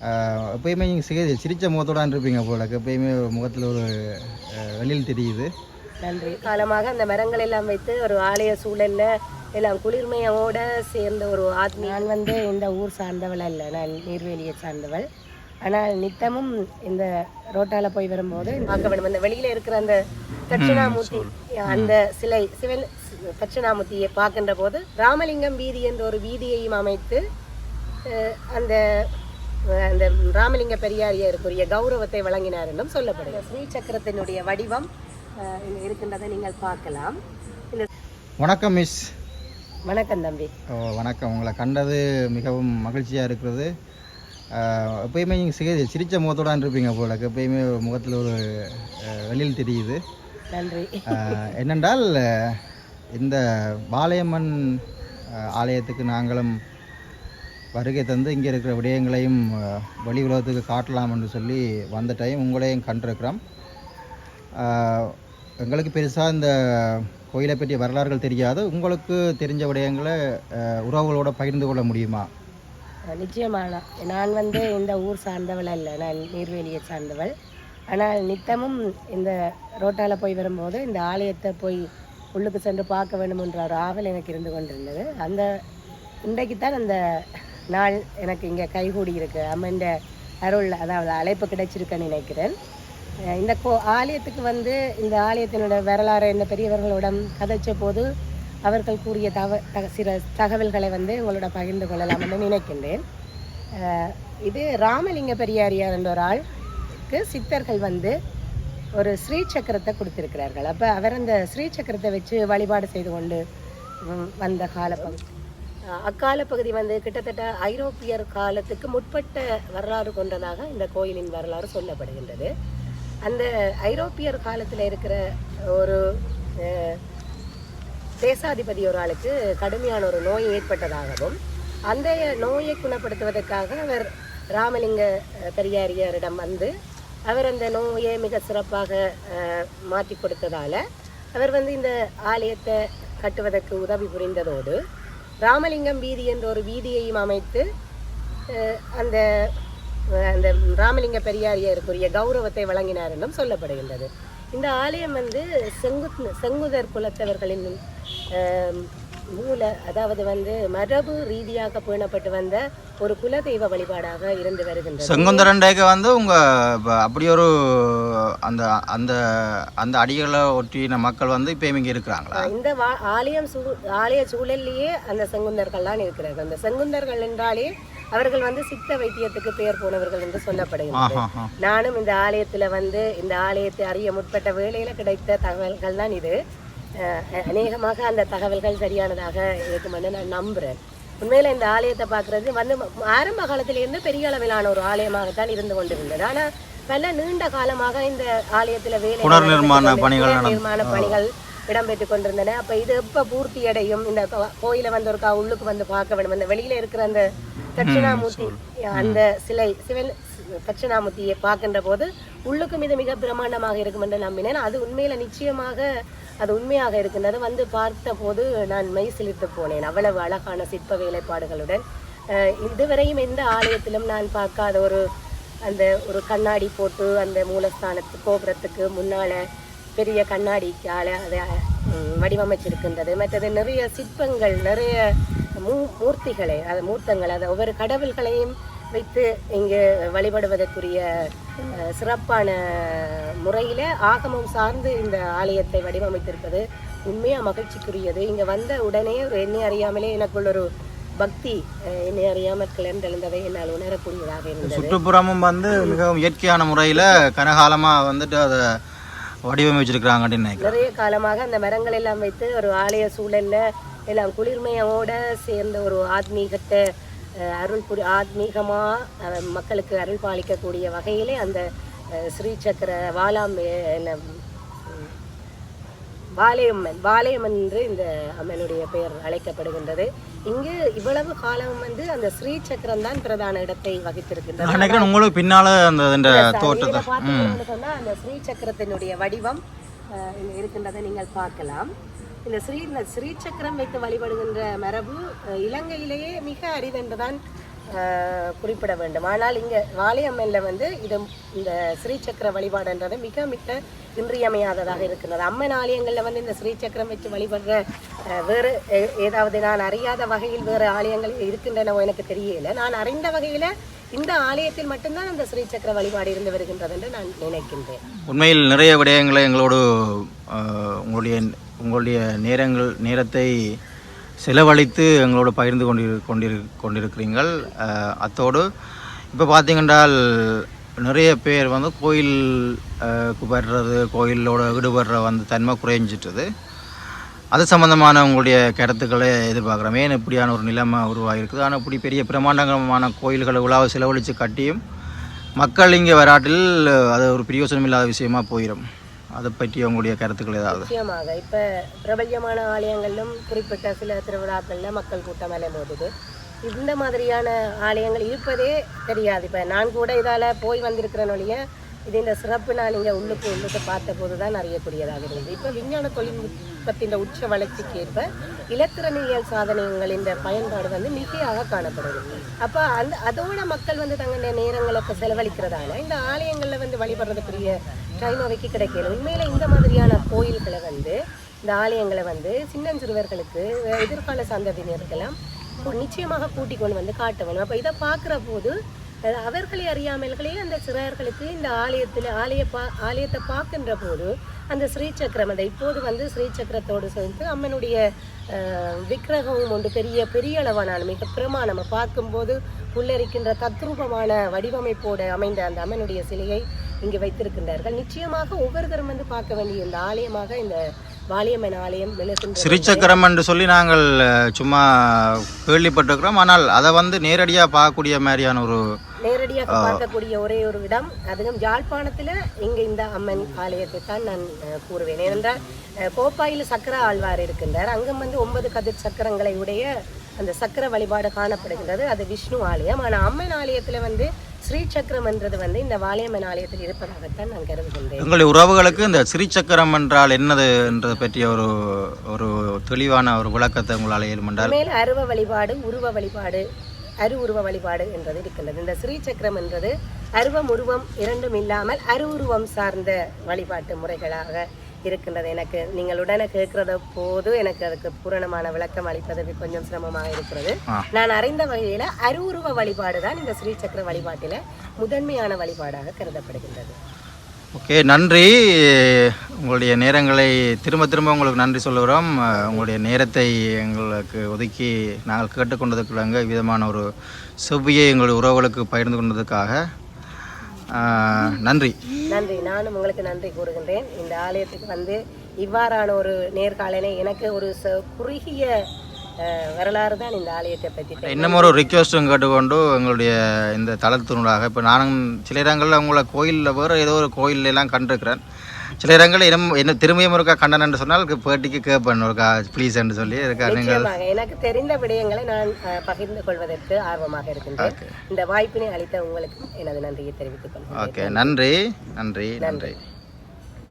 எப்பயுமே நீங்கள் சிரி சிரித்த முகத்தோடான் இருப்பீங்க போல எப்பயுமே முகத்தில் ஒரு வெளியில் தெரியுது. நன்றி. காலமாக அந்த மரங்கள் எல்லாம் வைத்து ஒரு ஆலய சூழல்ல எல்லாம் குளிர்மையோட சேர்ந்த ஒரு ஆத்மீ. நான் வந்து இந்த ஊர் சார்ந்தவள் அல்ல. நான் நீர்வேலியை சார்ந்தவள். ஆனால் நித்தமும் இந்த ரோட்டால போய் வரும்போது பார்க்க வேண்டும். அந்த வெளியில இருக்கிற அந்த தட்சிணாமூர்த்தி அந்த சிலை சிவன் தட்சிணாமூர்த்தியை பார்க்கின்ற போது ராமலிங்கம் வீதி என்ற ஒரு வீதியையும் அமைத்து அந்த அந்த ராமலிங்க பெரியாரியருக்குரிய கௌரவத்தை வழங்கினார் என்றும் சொல்லப்படுகிறது. ஸ்ரீ சக்கரத்தினுடைய வடிவம் இருக்கின்றதை நீங்கள் பார்க்கலாம். வணக்கம் மிஸ். வணக்கம் தம்பி. ஓ, வணக்கம். உங்களை கண்டது மிகவும் மகிழ்ச்சியாக இருக்கிறது. எப்பயுமே நீங்கள் சிரி சிரித்த முகத்தோடான் இருப்பீங்க போல எப்பயுமே முகத்தில் ஒரு வெளியில் தெரியுது. நன்றி. என்னென்றால் இந்த பாளையம்மன் ஆலயத்துக்கு நாங்களும் வருகை தந்து இங்கே இருக்கிற விடயங்களையும் வெளி உலகத்துக்கு காட்டலாம் என்று சொல்லி வந்த டைம் உங்களையும் கண்டிருக்கிறோம். எங்களுக்கு பெருசாக இந்த கோயிலை பற்றிய வரலாறுகள் தெரியாது. உங்களுக்கு தெரிஞ்ச விடயங்களை உறவுகளோட பகிர்ந்து கொள்ள முடியுமா? நிச்சயமான நான் வந்து இந்த ஊர் சார்ந்தவள் அல்ல. நான் நீர்வேலியை சார்ந்தவள். ஆனால் நித்தமும் இந்த ரோட்டாவில் போய் வரும்போது இந்த ஆலயத்தை போய் உள்ளுக்கு சென்று பார்க்க வேண்டும் என்ற ஒரு ஆவல் எனக்கு இருந்து கொண்டிருந்தது. அந்த இன்றைக்கு தான் அந்த நாள் எனக்கு இங்கே கைகூடி இருக்கு. அம்மன் அருள் அதாவது அழைப்பு கிடைச்சிருக்கேன்னு நினைக்கிறேன். இந்த கோ ஆலயத்துக்கு வந்து இந்த ஆலயத்தினோட வரலாறு இந்த பெரியவர்களிடம் கதைச்ச போது அவர்கள் கூறிய தவ தக சில தகவல்களை வந்து உங்களோட பகிர்ந்து கொள்ளலாம் என்று நினைக்கின்றேன். இது ராமலிங்க பெரியாரியார் என்ற ஒரு ஆளுக்கு சித்தர்கள் வந்து ஒரு ஸ்ரீ சக்கரத்தை கொடுத்துருக்கிறார்கள். அப்போ அவர் அந்த ஸ்ரீ சக்கரத்தை வச்சு வழிபாடு செய்து கொண்டு வந்த காலப்பகுதி. அக்கால பகுதி வந்து கிட்டத்தட்ட ஐரோப்பியர் காலத்துக்கு முற்பட்ட வரலாறு கொண்டதாக இந்த கோயிலின் வரலாறு சொல்லப்படுகின்றது. அந்த ஐரோப்பியர் காலத்தில் இருக்கிற ஒரு தேசாதிபதி ஒரு ஆளுக்கு கடுமையான ஒரு நோய் ஏற்பட்டதாகவும் அந்த நோயை குணப்படுத்துவதற்காக அவர் ராமலிங்க பெரியாரியரிடம் வந்து அவர் அந்த நோயை மிக சிறப்பாக மாற்றி கொடுத்ததால் அவர் வந்து இந்த ஆலயத்தை கட்டுவதற்கு உதவி புரிந்ததோடு ராமலிங்கம் வீதி என்ற ஒரு வீதியையும் அமைத்து அந்த அந்த ராமலிங்க பெரியாரியருக்குரிய கௌரவத்தை வழங்கினார் என்றும் சொல்லப்படுகின்றது. இந்த ஆலயம் வந்து செங்கு செங்குதர் குலத்தவர்களின் மூல அதாவது வந்து மரபு ரீதியாக பேணப்பட்டு வந்த ஒரு குலதெய்வ வழிபாடாக இருந்து வருகின்றது. செங்குந்தரண்டேக்கு வந்து உங்கள் அப்படி ஒரு அந்த அந்த அந்த அடிகளை ஒட்டின மக்கள் வந்து இப்போயும் இங்கே இருக்கிறாங்களா? இந்த ஆலயம் சூ ஆலய சூழல்லையே அந்த செங்குந்தர்கள்லாம் இருக்கிறார்கள். அந்த செங்குந்தர்கள் என்றாலே அவர்கள் வந்து சித்த வைத்தியத்துக்கு பெயர் போனவர்கள் என்று சொல்லப்படுகிறது நானும் இந்த ஆலயத்துல வந்து இந்த ஆலயத்தை அறிய முற்பட்ட வேளையில கிடைத்த தகவல்கள் தான் இது. அநேகமாக அந்த தகவல்கள் சரியானதாக இருக்குமென்னு நான் நம்புறேன். உண்மையில இந்த ஆலயத்தை பார்க்கறது வந்து ஆரம்ப காலத்திலிருந்து பெரிய அளவிலான ஒரு ஆலயமாகத்தான் இருந்து கொண்டிருந்தது. ஆனா பல நீண்ட காலமாக இந்த ஆலயத்துல வேலை புனர் நிர்மாண பணிகள் நிர்மாண பணிகள் இடம்பெற்று கொண்டிருந்தன. அப்ப இது எப்ப பூர்த்தி அடையும்? இந்த கோயிலை வந்து ஒருக்கா உள்ளுக்கு வந்து பார்க்க வேண்டும். அந்த வெளியில இருக்கிற அந்த தட்சிணாமூர்த்தி அந்த சிலை சிவன் தட்சிணாமூர்த்தியை பார்க்கின்ற போது உள்ளுக்கும் இது மிக பிரம்மாண்டமாக இருக்கும் என்று நம்பினேன் அது உண்மையில நிச்சயமாக அது உண்மையாக இருக்கின்றது. வந்து பார்த்த போது நான் மெய் சிலிர்த்து போனேன். அவ்வளவு அழகான சிற்ப வேலைப்பாடுகளுடன். இதுவரையும் எந்த ஆலயத்திலும் நான் பார்க்காத ஒரு அந்த ஒரு கண்ணாடி போட்டு அந்த மூலஸ்தானத்து கோபுரத்துக்கு முன்னால பெரிய கண்ணாடிக்கால அதை ம், வடிவமைச்சிருக்கின்றது. மற்றது நிறைய சிற்பங்கள் நிறைய மூ மூர்த்திகளை அது மூர்த்தங்கள் அது ஒவ்வொரு கடவுள்களையும் வைத்து இங்கு வழிபடுவதற்குரிய சிறப்பான முறையில ஆகமம் சார்ந்து இந்த ஆலயத்தை வடிவமைத்திருப்பது உண்மையா மகிழ்ச்சிக்குரியது. இங்க வந்த உடனே ஒரு என்னை அறியாமலே எனக்குள்ள ஒரு பக்தி என்னை அறியாமல் கிளர்ந்தெழுந்ததை என்னால் உணரக்கூடியதாக இருந்தது. சுற்றுப்புறமும் வந்து மிகவும் இயற்கையான முறையில் கனகாலமாக வந்துட்டு அதை வடிவமைச்சிருக்கிறாங்கன்னு நினைக்கிறேன். நிறைய காலமாக அந்த மரங்கள் எல்லாம் வைத்து ஒரு ஆலய சூழல்ல எல்லாம் குளிர்மையோட சேர்ந்த ஒரு ஆத்மீகத்தை அருள் புரி ஆத்மீகமா அஹ், மக்களுக்கு அருள் பாலிக்கக்கூடிய வகையிலே அந்த ஸ்ரீ சக்கர வாலாம் அஹ், என்ன, உம், வாலையம்மன் வாலையம்மன் என்று இந்த அம்மனுடைய பெயர் அழைக்கப்படுகின்றது. இங்கு இவ்வளவு காலம் வந்து அந்த ஸ்ரீ சக்கரம் தான் பிரதான இடத்தை வகித்திருக்கின்றது. உங்களுக்கு பின்னால் அந்த பார்த்தீங்கன்னு சொன்னா அந்த ஸ்ரீ சக்கரத்தினுடைய வடிவம் இருக்கின்றதை நீங்கள் பார்க்கலாம். இந்த ஸ்ரீ இந்த ஸ்ரீசக்கரம் வைத்து வழிபடுகின்ற மரபு இலங்கையிலேயே மிக அரிதென்றுதான் குறிப்பிட வேண்டும். ஆனால் இங்கே வாலியம்மனில் வந்து இது இந்த ஸ்ரீசக்கர வழிபாடுன்றது மிக மிக இன்றியமையாததாக இருக்கிறது. அம்மன் ஆலயங்களில் வந்து இந்த ஸ்ரீசக்கரம் வச்சு வழிபடுற வேறு ஏதாவது நான் அறியாத வகையில் வேறு ஆலயங்கள் இருக்கின்றனவோ எனக்கு தெரியல. நான் அறிந்த வகையில் இந்த ஆலயத்தில் மட்டும்தான் அந்த ஸ்ரீசக்கர வழிபாடு இருந்து வருகின்றது என்று நான் நினைக்கின்றேன். உண்மையில் நிறைய விடயங்களை எங்களோடு உங்களுடைய உங்களுடைய நேரங்கள் நேரத்தை செலவழித்து எங்களோடு பகிர்ந்து கொண்டிரு கொண்டிரு கொண்டிருக்கிறீர்கள். அத்தோடு இப்போ பார்த்தீங்கன்றால் நிறைய பேர் வந்து கோயிலுக்கு வர்றது கோயிலோட ஈடுபடுற வந்து தன்மை குறைஞ்சிட்டது. அது சம்மந்தமான உங்களுடைய கருத்துக்களை எதிர்பார்க்குறோம். ஏன் இப்படியான ஒரு நிலைமை உருவாகிருக்குது ஆனால் இப்படி பெரிய பிரமாண்டமான கோயில்களை உலாவை செலவழித்து கட்டியும் மக்கள் இங்கே வராட்டில் அது ஒரு பிரயோசனம் இல்லாத விஷயமா போயிடும் அதை பற்றி உங்களுடைய கருத்துக்கள் ஏதாவது? நிச்சயமாக. இப்போ பிரபல்யமான ஆலயங்களிலும் குறிப்பிட்ட சில திருவிழாக்களில் மக்கள் கூட்டம் அலைமோதுது இந்த மாதிரியான ஆலயங்கள் இருப்பதே தெரியாது. இப்போ நான் கூட இதால் போய் வந்திருக்கிறேன்னு ஒழிய இது இந்த சிறப்பு நான் இங்கே உள்ளுக்கு உள்ளுக்கு பார்த்த போது தான் அறியக்கூடியதாக இருந்தது இப்போ விஞ்ஞான தொழில்நுட்பத்தின் உச்ச வளர்ச்சிக்கு ஏற்ப இலத்திரனியல் சாதனங்களின் பயன்பாடு வந்து மிகையாக காணப்படுது. அப்போ அந்த அதோட மக்கள் வந்து தங்களுடைய நேரங்களை இப்போ செலவழிக்கிறதால இந்த ஆலயங்களில் வந்து வழிபடுறதுக்குரிய டைம் அவைக்கு கிடைக்கல. உண்மையில் இந்த மாதிரியான கோயில்களை வந்து இந்த ஆலயங்களை வந்து சின்னஞ்சிறுவர்களுக்கு எதிர்கால சந்ததியினருக்கெல்லாம் நிச்சயமாக கூட்டிக் கொண்டு வந்து காட்ட வேணும். அப்போ இதை பார்க்குற போது அவர்களை அறியாமல்களே அந்த சிறார்களுக்கு இந்த ஆலயத்தில் ஆலய பா ஆலயத்தை பார்க்கின்ற போது அந்த ஸ்ரீசக்கரம் அந்த இப்போது வந்து ஸ்ரீசக்கரத்தோடு சேர்ந்து அம்மனுடைய விக்கிரகமும் ஒன்று பெரிய பெரிய அளவான மிக நம்ம பார்க்கும்போது உள்ளிருக்கின்ற தத்ரூபமான வடிவமைப்போடு அமைந்த அந்த அம்மனுடைய சிலையை இங்கு வைத்திருக்கின்றார்கள். நிச்சயமாக ஒவ்வொருத்தரும் வந்து பார்க்க வேண்டிய இந்த ஆலயமாக இந்த வாலியம்மன் ஆலயம் விழுகின்ற சிறிச்சக்கரம் என்று சொல்லி நாங்கள் சும்மா கேள்விப்பட்டிருக்கிறோம். ஆனால் அதை வந்து நேரடியாக பார்க்கக்கூடிய மாதிரியான ஒரு நேரடியாக பார்க்கக்கூடிய ஒரே ஒரு இடம். அதுவும் யாழ்ப்பாணத்துல இங்க இந்த அம்மன் ஆலயத்தை தான் நான் கூறுவேன். ஏனென்றால் கோப்பாயில் சக்கர ஆழ்வார் இருக்கின்றார். அங்கும் வந்து ஒன்பது கதிர் சக்கரங்களை உடைய அந்த சக்கர வழிபாடு காணப்படுகின்றது. அது விஷ்ணு ஆலயம். ஆனா அம்மன் ஆலயத்துல வந்து ஸ்ரீ சக்கரம் என்றது வந்து இந்த வாலியம்மன் ஆலயத்தில் இருப்பதாகத்தான் நான் கருதுகின்றேன். எங்களுடைய உறவுகளுக்கு இந்த சிறிச்சக்கரம் என்றால் என்னது என்றதை பற்றிய ஒரு ஒரு தெளிவான ஒரு விளக்கத்தை உங்களால் ஏழுமென்றால் மேல் அருவ வழிபாடு உருவ வழிபாடு அரு உருவ வழிபாடு என்றது இருக்கின்றது இந்த ஸ்ரீ சக்கரம் என்றது அருவம் உருவம் இரண்டும் இல்லாமல் அரு உருவம் சார்ந்த வழிபாட்டு முறைகளாக இருக்கின்றது. எனக்கு நீங்கள் உடனே கேட்கிறத போது எனக்கு அதுக்கு பூரணமான விளக்கம் அளிப்பதற்கு கொஞ்சம் சிரமமாக இருக்கிறது. நான் அறிந்த வகையில அரு உருவ வழிபாடு தான் இந்த ஸ்ரீ சக்கர வழிபாட்டில முதன்மையான வழிபாடாக கருதப்படுகின்றது. ஓகே நன்றி. உங்களுடைய நேரங்களை திரும்ப திரும்ப உங்களுக்கு நன்றி சொல்லுகிறோம். உங்களுடைய நேரத்தை எங்களுக்கு ஒதுக்கி நாங்கள் கேட்டுக்கொண்டதுக்குள்ளாங்க விதமான ஒரு செவ்வியை எங்களுடைய உறவுகளுக்கு பகிர்ந்து கொண்டதுக்காக நன்றி. நன்றி. நானும் உங்களுக்கு நன்றி கூறுகின்றேன். இந்த ஆலயத்துக்கு வந்து இவ்வாறான ஒரு நேர்காணலை எனக்கு ஒரு குறுகிய வரலாறு தான் இந்த ஆலயத்தை பற்றி. இன்னும் ஒரு ரிக்வெஸ்ட்டும் கேட்டுக்கொண்டு எங்களுடைய இந்த தளத்தினூடாக இப்போ நானும் சில இடங்களில் உங்களை கோயிலில் வேறு ஏதோ ஒரு கோயில்ல எல்லாம் கண்டிருக்கிறேன். சில இடங்களில் இன்னும் என்ன திரும்பியும் இருக்கா கண்டனன்னு சொன்னால் பேட்டிக்கு கேட்பேன் ஒருக்கா ப்ளீஸ் என்று சொல்லி இருக்கா நீங்கள்? எனக்கு தெரிந்த விடயங்களை நான் பகிர்ந்து கொள்வதற்கு ஆர்வமாக இருக்கின்றேன். இந்த வாய்ப்பினை அளித்த உங்களுக்கு எனது நன்றியை தெரிவித்துக் கொள்கிறேன். ஓகே. நன்றி. நன்றி. நன்றி.